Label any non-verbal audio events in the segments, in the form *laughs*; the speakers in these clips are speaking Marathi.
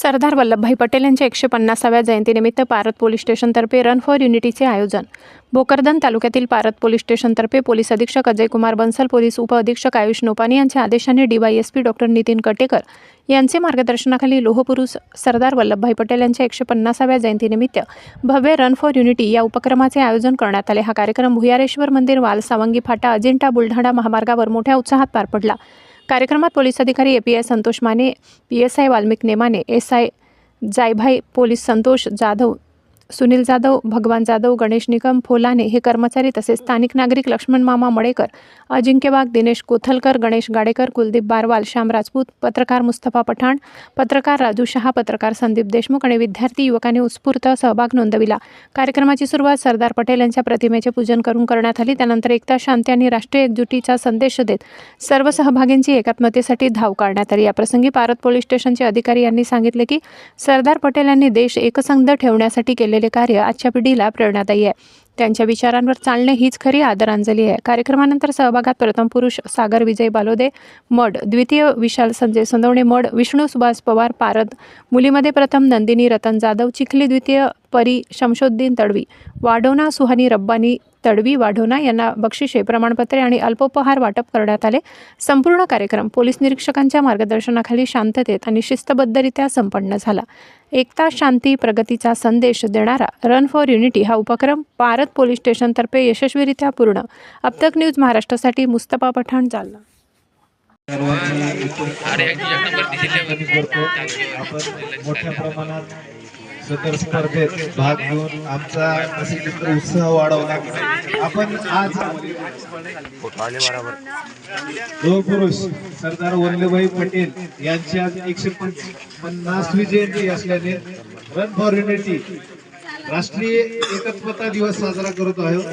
सरदार वल्लभभाई पटेल यांच्या एकशे पन्नासाव्या जयंतीनिमित्त पारत पोलीस स्टेशनतर्फे रन फॉर युनिटीचे आयोजन. भोकरदन तालुक्यातील पारत पोलीस स्टेशनतर्फे पोलीस अधीक्षक अजय कुमार बन्सल पोलीस उपअधीक्षक आयुष नोपानी यांच्या आदेशाने डीवायएसपी डॉक्टर नितीन कटेकर यांचे मार्गदर्शनाखाली लोहपुरुष सरदार वल्लभभाई पटेल यांच्या एकशे पन्नासाव्या जयंतीनिमित्त भव्य रन फॉर युनिटी या उपक्रमाचे आयोजन करण्यात आले. हा कार्यक्रम भुयारेश्वर मंदिर वाल सावंगी फाटा अजिंठा बुलढाणा महामार्गावर मोठ्या उत्साहात पार पडला. कार्यक्रमात पोलीस अधिकारी A P I Santosh Mane P S I Valmik Nemane S I Jaybhai police Santosh Jadhav Sunil Jadhav Bhagwan Jadhav Ganesh Nikam फोलाने हे कर्मचारी तसेच स्थानिक नागरिक लक्ष्मण मामा मडेकर अजिंक्य वाघ दिनेश कोथलकर गणेश गाडेकर कुलदीप बारवाल श्याम राजपूत पत्रकार मुस्तफा पठाण पत्रकार राजू शहा पत्रकार संदीप देशमुख आणि विद्यार्थी युवकांनी उत्स्फूर्त सहभाग नोंदविला. कार्यक्रमाची सुरुवात सरदार पटेल यांच्या प्रतिमेचे पूजन करून करण्यात आली. त्यानंतर एकता शांती आणि राष्ट्रीय एकजुटीचा संदेश देत सर्व सहभागींची एकात्मतेसाठी धाव काढण्यात आली. याप्रसंगी पारत पोलीस स्टेशनचे अधिकारी यांनी सांगितले की सरदार पटेल यांनी देश एकसंध ठेवण्यासाठी केले केलेले कार्य आजच्या पिढीला प्रेरणादायी आहे. त्यांच्या विचारांवर चालणे हीच खरी आदरांजली आहे. कार्यक्रमानंतर सहभागात प्रथम पुरुष सागर विजय बालोदे मड द्वितीय विशाल संजय सोंदवणे मड विष्णू सुभाष पवार पारद मुलीमध्ये प्रथम नंदिनी रतन जाधव चिखली द्वितीय परी शमशोद्दीन तडवी वाढोना सुहानी रब्बानी तडवी वाढोना यांना बक्षिसे प्रमाणपत्रे आणि अल्पोपहार वाटप करण्यात आले. संपूर्ण कार्यक्रम पोलीस निरीक्षकांच्या मार्गदर्शनाखाली शांततेत आणि शिस्तबद्धरित्या संपन्न झाला. एकता शांती प्रगतीचा संदेश देणारा रन फॉर युनिटी हा उपक्रम पारत पोलीस स्टेशनतर्फे यशस्वीरित्या पूर्ण. अबतक न्यूज महाराष्ट्रासाठी मुस्तफा पठाण जालना. मोठ्या प्रमाणात सदर स्पर्धेत भाग घेऊन आमचा नसिक उत्साह वाढवला आपण आज जो सरदार वल्लभभाई पटेल यांची आज एकशे पन्नासवी जयंती असल्याने रन फॉर युनिटी राष्ट्रीय एकत्वता दिवस साजरा करत आहोत.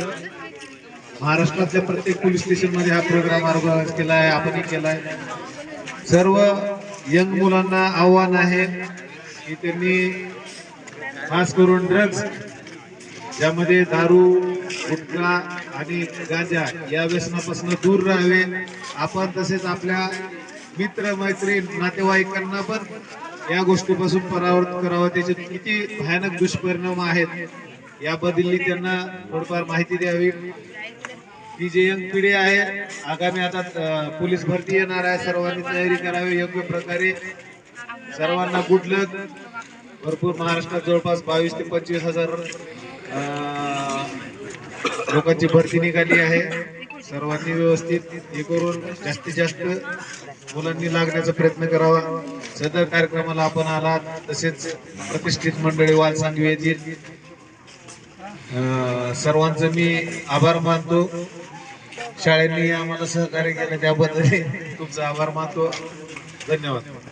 महाराष्ट्रातल्या प्रत्येक पोलीस स्टेशनमध्ये हा प्रोग्राम ऑर्गनाईज केला आहे आपणही केला आहे सर्व यंग मुलांना आव्हान आहे की त्यांनी खास करून ड्रग्ज ज्यामध्ये दारू गुटखा आणि गांजा या व्यसनापासून दूर राहावे. आपण तसेच आपल्या मित्र मैत्रीण नातेवाईकांना पण या गोष्टीपासून परावर्तन करावं त्याचे किती भयानक दुष्परिणाम आहेत याबद्दल त्यांना थोडफार माहिती द्यावी. ती जी यंग पिढी आहे आगामी आता पोलीस भरती येणार आहे सर्वांनी तयारी करावी योग्य प्रकारे. सर्वांना गुड लक भरपूर महाराष्ट्रात जवळपास बावीस ते पंचवीस हजार लोकांची भरती निघाली आहे. सर्वांनी व्यवस्थित हे करून जास्तीत जास्त मुलांनी लागण्याचा प्रयत्न करावा. सदर कार्यक्रमाला आपण आलात तसेच प्रतिष्ठित मंडळी वाल सांगवी येथील सर्वांचं मी आभार मानतो. शाळेने आम्हाला सहकार्य केलं त्याबद्दल *laughs* तुमचा आभार मानतो. धन्यवाद.